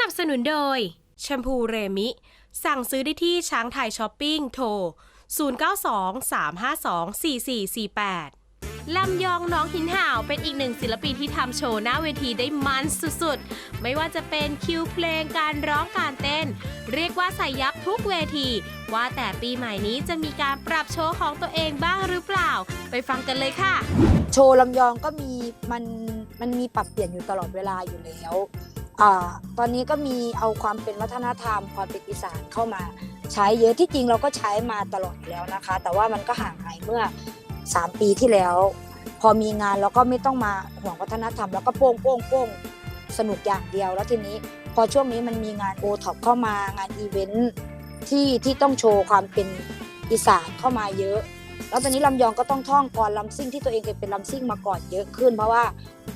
นับสนุนโดยแชมพูเรมิ สั่งซื้อได้ที่ช้างไทยช้อปปิ้งโทร 0923524448 ลำยองน้องหินห่าวเป็นอีกหนึ่งศิลปินที่ทำโชว์หน้าเวทีได้มันสุดๆ ไม่ว่าจะเป็นคิวเพลงการร้องการเต้น เรียกว่าใส่ยับทุกเวที ว่าแต่ปีใหม่นี้จะมีการปรับโชว์ของตัวเองบ้างหรือเปล่า ไปฟังกันเลยค่ะ โชว์ลำยองก็มีมันมันมีปรับเปลี่ยนอยู่ตลอดเวลาอยู่แล้ว ตอนนี้ก็มีเอาความเป็นวัฒนธรรม ความเป็นอีสานเข้ามาใช้เยอะที่จริงเราก็ใช้มาตลอดแล้วนะคะ แต่ว่ามันก็ห่างหายเมื่อ 3 ปีที่แล้ว พอมีงานเราก็ไม่ต้องมาห่วงวัฒนธรรม แล้วก็โป้งโป้งโป้งสนุกอย่างเดียว แล้วทีนี้พอช่วงนี้มันมีงานโอท็อปเข้ามางานอีเวนท์ที่ที่ต้องโชว์ความเป็นอีสานเข้ามาเยอะ แล้วตอนนี้ลำยองก็ต้องท่องกรลำซิ่งที่ตัวเองเคยเป็นลำซิ่งมาก่อนเยอะขึ้น เพราะว่า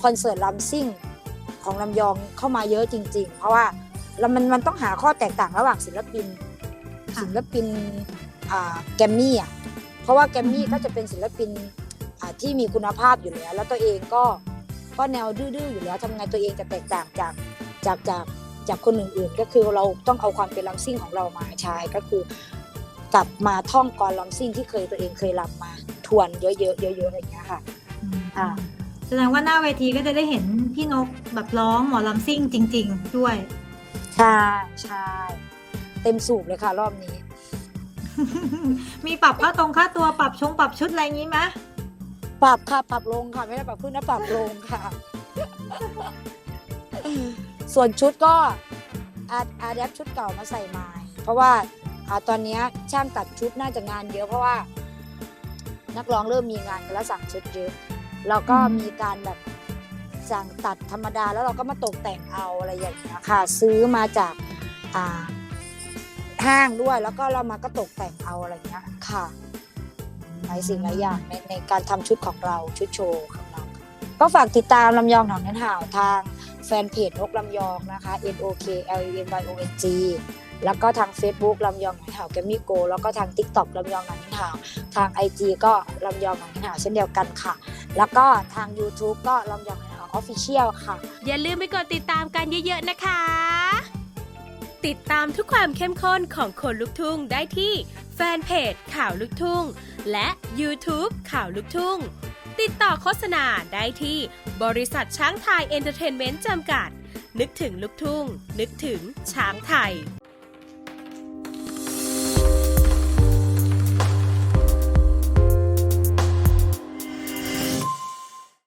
คอนเสิร์ตลำซิ่ง ของลำยองเข้ามาเยอะจริง ๆ เพราะว่าแล้วมันมันต้องหาข้อแตกต่างระหว่างศิลปินค่ะศิลปินอ่าแกรมมี่อะเพราะว่าแกรมมี่อือฮึก็จะเป็นศิลปินอ่าที่มีคุณภาพอยู่แล้ว แล้วตัวเองก็ก็แนวดื้อๆอยู่แล้วทำไงตัวเองจะแตกต่างจากจากจากจากคนอื่นๆ ก็คือเราต้องเอาความเป็นลำซิ่งของเรามาใช้ก็คือกลับมาท่องกรลำซิ่งที่เคยตัวเองเคยรำมาทวนเยอะๆเยอะๆอะไรอย่างเงี้ยค่ะอ่า แสดงว่าหน้าเวทีก็จะได้เห็นพี่นกแบบร้องหมอลำซิ่งจริง ๆ ด้วย ใช่ใช่เต็มสูบเลยค่ะ รอบนี้ มีปรับค่าตรงค่าตัวปรับชงปรับชุดอะไรอย่างนี้ไหมปรับค่ะปรับลงค่ะไม่ได้ปรับขึ้นนะปรับลงค่ะ ส่วนชุดก็อาอาแดปชุดเก่ามาใส่ใหม่เพราะว่าอาตอนเนี้ยช่างตัดชุดน่าจะงานเยอะเพราะว่า นักร้องเริ่มมีงานกันแล้วสั่งชุดเยอะ เราก็มีการแบบสั่งตัดธรรมดาแล้วเราก็มาตกแต่งเอาอะไรอย่างเงี้ยค่ะ ซื้อมาจากอ่าห้างด้วยแล้วก็เรามาก็ตกแต่งเอาอะไรเงี้ยค่ะหลายสิ่งหลายอย่างในในการทำชุดของเราชุดโชว์ของเราก็ฝากติดตามลำยองหนองนันห่าวทางแฟนเพจนกลำยองนะคะ N O K L E M Y O N G แล้วก็ทาง Facebook ลำยองหนองนันห่าวแกมมี่โก แล้วก็ทาง TikTok ลำยองหนองนันห่าวทาง IG ก็ลำยองหนองนันห่าวเช่นเดียวกันค่ะ แล้วก็ทาง YouTube ก็ลองหนองห่าว Official ค่ะ อย่าลืมไปกดติดตามกันเยอะๆนะคะ ติดตามทุกความเข้มข้นของคนลุกทุ่งได้ที่แฟนเพจข่าวลุกทุ่ง และ YouTube ข่าวลุกทุ่ง ติดต่อโฆษณาได้ที่บริษัทช้างไทยเอนเตอร์เทนเมนต์จำกัด นึกถึงลุกทุ่ง นึกถึงช้างไทย